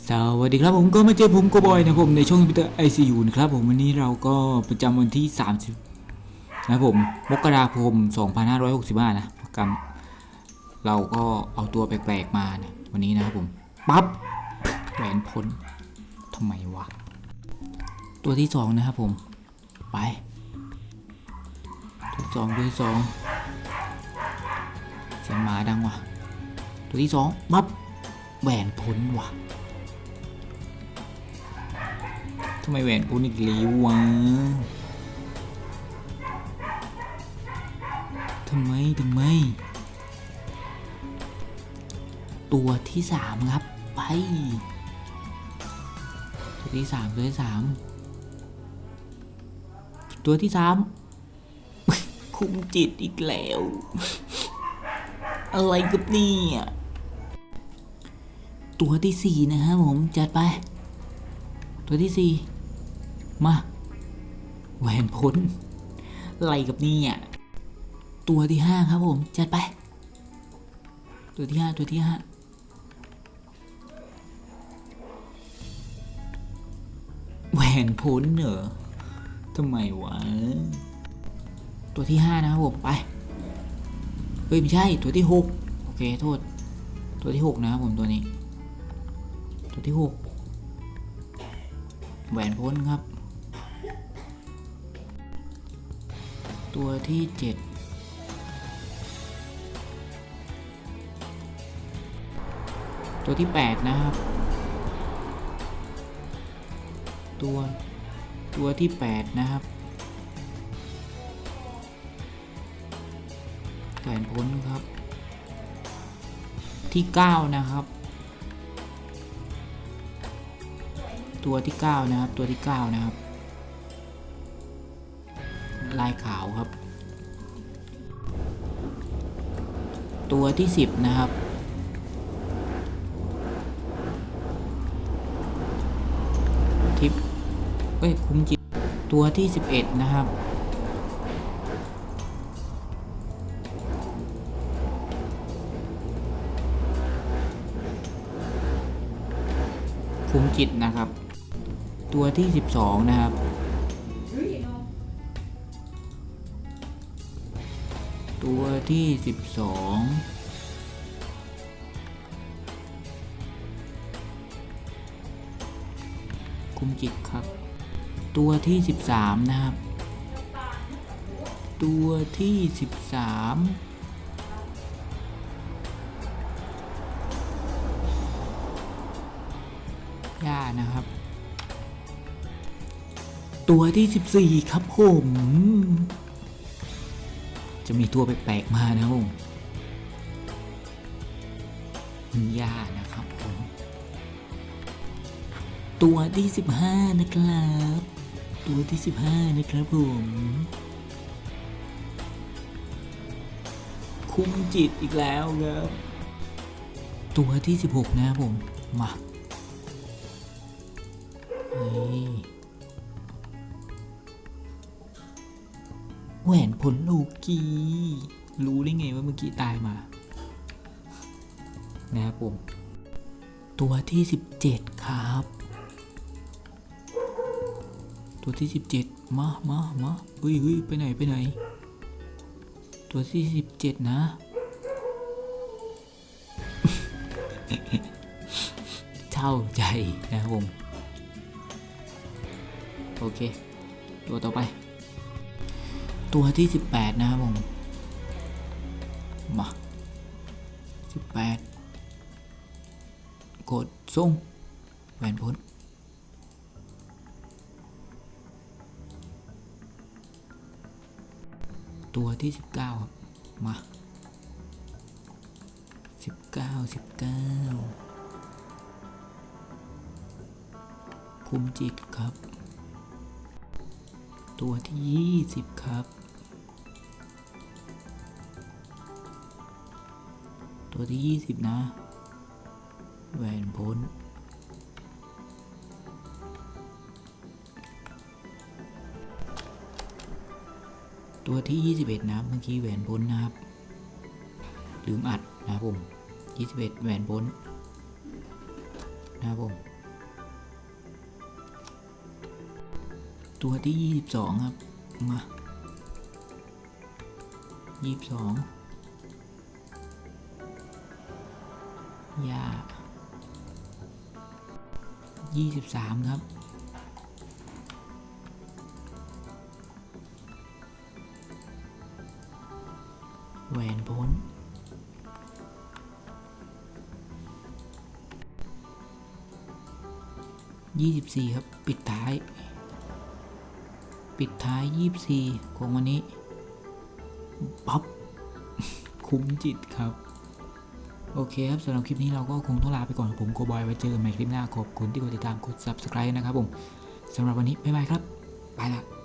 สวัสดีครับผมก็มาเจอผมโกบอยนะผมในช่องพิเตอร์ไอซียูนะครับผมวันนี้เราก็ประจำวันที่ 30 นะผมมกราคม 2565 นะประกรรมเราก็เอาตัวแปลกๆมานะวันนี้นะครับผมปั๊บแหวนพ้นทำไมวะ ตัวที่สองนะครับผม ไป ตัวสองตัวที่สองเสียงหมาดังว่ะ ตัวที่สองปั๊บแหวนพ้นว่ะ ทำไมแหวนปูนอีกแล้ววะทำไมทำไม ตัวที่สามครับ ไป ตัวที่สามตัวที่สามตัวที่สามคุมจิตอีกแล้ว อะไรกับเนี่ยตัวที่สี่นะครับผม จัดไป ตัวที่สี่ มาแหวนพ้นอะไรกับนี่อะตัวที่ห้าครับผม จัดไป ตัวที่ห้าตัวที่ห้าแหวนพ้นเหรอทำไมวะ ตัวที่ห้านะครับผมไปเฮ้ย ไม่ใช่ตัวที่หกโอเค โทษ ตัวที่หกนะครับผมตัวนี้ ตัวที่หกแหวนพ้นครับ ตัวที่เจ็ดตัวที่แปดนะครับ ตัวตัวที่แปดนะครับแหวนพ้นครับ ที่เก้านะครับ ตัวที่ 9 นะครับ ตัวที่ 9 นะครับ ลายขาวครับ ตัวที่ 10 นะครับ ทิปเอ้ย คุ้มจิตตัวที่ 11 นะครับ คุ้มจิตนะครับ ตัวที่ 12 นะครับ ตัวที่ 12คุมจิตครับ ตัวที่ 13 นะครับ ตัวที่ 13ย่านะครับ ตัวที่ 14 ครับผม จะมีตัวแปลกๆมานะผมคุณย่านะครับผมตัวที่ 15 นะครับ ตัวที่ 15 นะครับผมคุมจิตอีกแล้วครับตัวที่ 16 นะครับผม มาเฮ้ย แหวนผลลูกีรู้ได้ไงว่าเมื่อกี้ตายมา นะครับผม ตัวที่ 17 ครับ ตัวที่ 17 มามามาเฮ้ยเฮ้ยไปไหนไปไหน ตัวที่ 17 นะ เท่าใจนะครับผม โอเค ตัวต่อไป ตัวที่ 18 นะครับผมมา18 กดส่งแหวนพ้นตัวที่ 19 ครับ มา 19 19คุมจิตครับ ตัวที่ 20 ครับ ตัวที่ 20 นะแหวนพ้นตัวที่ 21 นะเมื่อกี้แหวนพ้นนะครับ ลืมอัดนะผม 21 แหวนพ้นนะครับผม ตัวที่ 22 ครับ มา 22 ยายี่สิบสามครับ แหวนพ้นยี่สิบสี่ครับ ปิดท้าย ปิดท้ายยี่สิบสี่ของวันนี้ ปั๊บ คุ้มจิตครับ โอเคครับสำหรับคลิปนี้เราก็คงต้องลาไปก่อนผมโกบอยไว้เจอกันใหม่คลิปหน้าขอบคุณที่กดติดตามกด subscribe นะครับผมสำหรับวันนี้บ๊ายบายครับ ไปละ